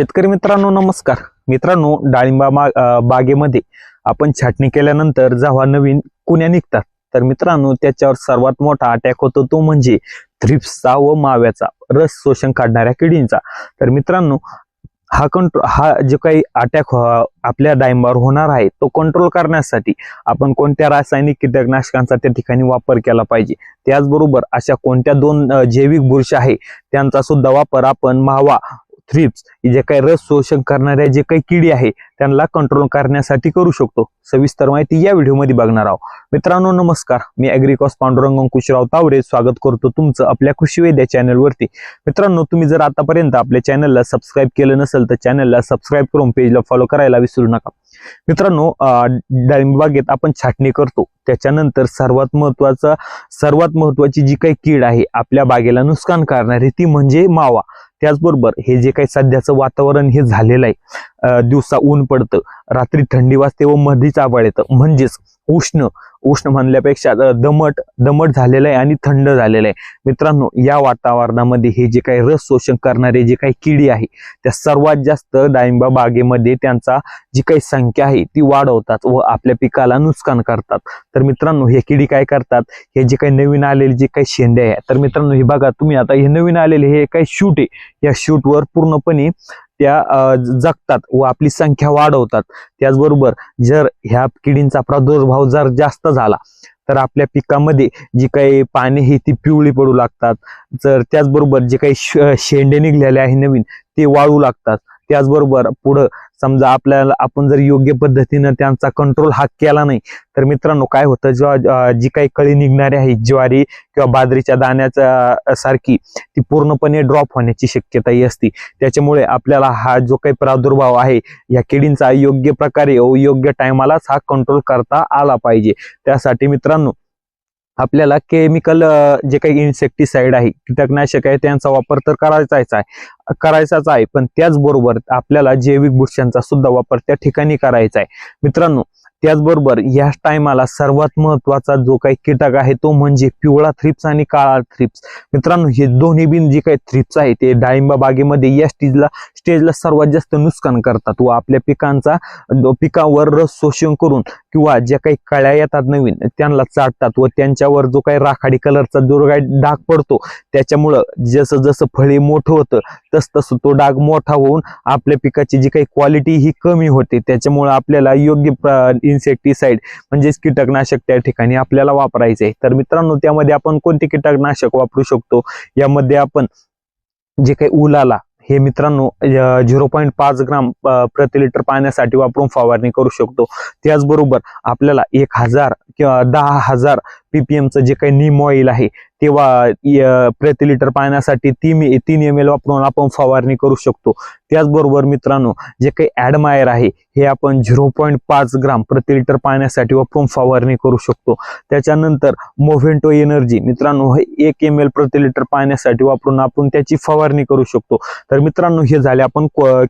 शेतकरी मित्रांनो नमस्कार. मित्रांनो डाळिंबा बागेमध्ये आपण छाटणी केल्यानंतर जेव्हा नवीन कुण्या निघतात तर मित्रांनो त्याच्यावर सर्वात मोठा अटॅक होतो तो म्हणजे थ्रिप्सचा व माव्याचा रस शोषण काढणाऱ्या किडींचा. तर मित्रांनो हा कंट्रोल हा जो काही अटॅक हो, आपल्या डाळिंबावर होणार आहे तो कंट्रोल करण्यासाठी आपण कोणत्या रासायनिक कीटकनाशकांचा त्या ठिकाणी वापर केला पाहिजे? त्याचबरोबर अशा कोणत्या दोन जैविक बुरशी आहे त्यांचा सुद्धा वापर आपण मावा थ्रिप्स जे काही रस शोषण करणाऱ्या जे काही किडी आहे त्यांना कंट्रोल करण्यासाठी करू शकतो. सविस्तर माहिती या व्हिडिओमध्ये बघणार आहोत. मित्रांनो नमस्कार. मी अॅग्रिकॉस पांडुरंग अंकुशराव तावरे. स्वागत करतो तुमचं आपल्या कृषी वैद्य चॅनलवरती मित्रांनो तुम्ही जर आतापर्यंत आपल्या चॅनलला सबस्क्राईब केलं नसेल तर चॅनलला सबस्क्राईब करून पेजला फॉलो करायला विसरू नका. मित्रांनो डाळिंब बागेत आपण छाटणी करतो. त्याच्यानंतर सर्वात महत्त्वाचा सर्वात महत्वाची जी काही कीड आहे आपल्या बागेला नुकसान करणारी ती म्हणजे मावा. त्याचबरोबर हे जे काही सध्याचं वातावरण हे झालेलं आहे दिवसा ऊन पडतं रात्री थंडी वाजते व मधीच आबाळ येतं. म्हणजेच उष्ण उष्ण म्हणल्यापेक्षा दमट दमट झालेलं आहे आणि थंड झालेलं आहे. मित्रांनो या वातावरणामध्ये हे जे काही रस शोषण करणारे जे काही किडी आहे त्या सर्वात जास्त डाळिंबा बागेमध्ये त्यांचा जी काही संख्या आहे ती वाढवतात व आपल्या पिकाला नुकसान करतात. तर मित्रांनो हे किडी काय करतात? हे जे काही नवीन आलेले जे काही शेंडे आहे तर मित्रांनो हे बघा तुम्ही आता हे नवीन आलेले हे काही शूट आहे. या शूटवर पूर्णपणे त्या जगतात व आपली संख्या वाढवतात. त्याचबरोबर जर ह्या किडींचा प्रादुर्भाव जर जास्त झाला तर आपल्या पिकामध्ये जी काही पाने ही ती पिवळी पडू लागतात. जर त्याचबरोबर जे काही श- शेंडे निघलेले आहे नवीन ते वाळू लागतात. त्याचबरोबर पुढं समजा आपल्याला आपण जर योग्य पद्धतीनं त्यांचा कंट्रोल हा केला नाही तर मित्रांनो काय होतं? जेव्हा जी काही कळी निघणारी आहे ज्वारी किंवा बाजरीच्या दाण्याच्या सारखी ती पूर्णपणे ड्रॉप होण्याची शक्यताही असते. त्याच्यामुळे आपल्याला हा जो काही प्रादुर्भाव आहे या किडींचा योग्य प्रकारे योग्य टायमालाच हा कंट्रोल करता आला पाहिजे. त्यासाठी मित्रांनो आपल्याला केमिकल जे काही इन्सेक्टिसाइड आहे कीटकनाशक आहे त्यांचा वापर तर करायचाच आहे. करायचाच आहे पण त्याचबरोबर आपल्याला जैविक बुरशांचा सुद्धा वापर त्या ठिकाणी करायचा आहे. मित्रांनो त्याचबरोबर या टायमाला सर्वात महत्त्वाचा जो काही कीटक आहे तो म्हणजे पिवळा थ्रिप्स आणि काळा थ्रिप्स मित्रांनो हे दोन्ही बिन जे काही थ्रिप्स आहे ते डाळिंबा बागेमध्ये या स्टेजला स्टेजला सर्वात जास्त नुकसान करतात व आपल्या पिकांचा पिकावर रस शोषण करून किंवा ज्या काही कळ्या येतात नवीन त्यांना चाटतात व त्यांच्यावर जो काही राखाडी कलरचा जो काही डाग पडतो त्याच्यामुळं जसं जसं फळे मोठं होतं तस तसं तो डाग मोठा होऊन आपल्या पिकाची जी काही क्वालिटी ही कमी होते. त्याच्यामुळं आपल्याला योग्य इन्सेक्टिसाइड म्हणजेच कीटकनाशक त्या ठिकाणी आपल्याला वापरायचे आहे. तर मित्रांनो त्यामध्ये आपण कोणते कीटकनाशक वापरू शकतो? यामध्ये आपण जे काही उलाला हे मित्रांनो झिरो पॉईंट पाच ग्राम प्रति लिटर पाण्यासाठी वापरून फवारणी करू शकतो. त्याचबरोबर आपल्याला एक हजार किंवा दहा हजार पीपीएमचं जे काही निम ऑइल आहे तेव्हा प्रति लिटर पाण्यासाठी तीन तीन एम एल वापरून आपण फवारणी करू शकतो. त्याचबरोबर मित्रांनो जे काही ॲडमायर आहे हे आपण झिरो पॉईंट पाच ग्राम प्रति लिटर पाण्यासाठी वापरून फवारणी करू शकतो. त्याच्यानंतर मोव्हेंटो एनर्जी मित्रांनो हे एक एम एल प्रति लिटर पाण्यासाठी वापरून आपण त्याची फवारणी करू शकतो. तर मित्रांनो हे झाले आपण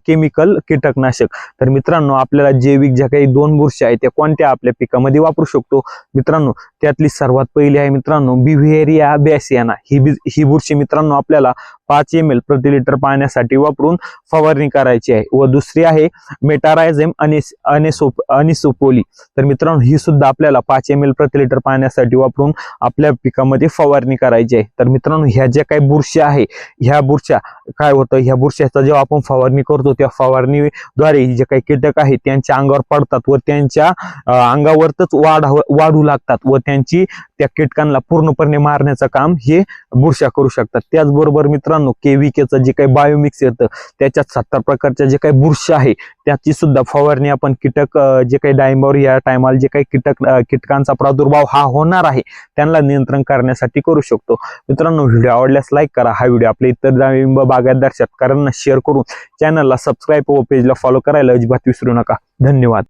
केमिकल कीटकनाशक. तर मित्रांनो आपल्याला जैविक ज्या काही दोन बुरशी आहेत त्या कोणत्या आपल्या पिकामध्ये वापरू शकतो? मित्रांनो त्यातली सर्वात पहिली आहे मित्रांनो बिव्हेरिया बॅसियाना. ही बी- ही बुरशी मित्रांनो आपल्याला पाच एम एल प्रति लिटर पाण्यासाठी वापरून फवारणी करायची आहे. व दुसरी आहे मेटारायझेम अनिस अनेसोप अनिसोपोली तर मित्रांनो ही सुद्धा आपल्याला पाच एम एल प्रति लिटर पाण्यासाठी वापरून आपल्या पिकामध्ये फवारणी करायची आहे. तर मित्रांनो ह्या ज्या काही बुरशी आहे ह्या बुरशा काय होतं? ह्या बुरशाचा जेव्हा आपण फवारणी करतो त्या फवारणीद्वारे जे काही कीटक आहेत त्यांच्या अंगावर पडतात व त्यांच्या अं, अंगावरच वाढ वाढू लागतात व त्यांची त्या कीटकांना पूर्णपणे मारण्याचं काम हे बुरशा करू शकतात. त्याचबरोबर मित्रांनो केविकेचं जे काही बायोमिक्स येतं त्याच्यात सत्तर प्रकारच्या जे काही बुरशा आहे त्याची सुद्धा फवारणी आपण कीटक जे काही डाळिंबावर या टायमाला जे काही कीटक कीटकांचा प्रादुर्भाव हा होणार आहे त्यांना नियंत्रण करण्यासाठी करू शकतो. मित्रांनो व्हिडिओ आवडल्यास लाईक करा. हा व्हिडिओ आपल्या इतर डाळिंब बागायतदार शेतकऱ्यांना शेअर करून चॅनलला सबस्क्राईब व पेजला फॉलो करायला अजिबात विसरू नका. धन्यवाद.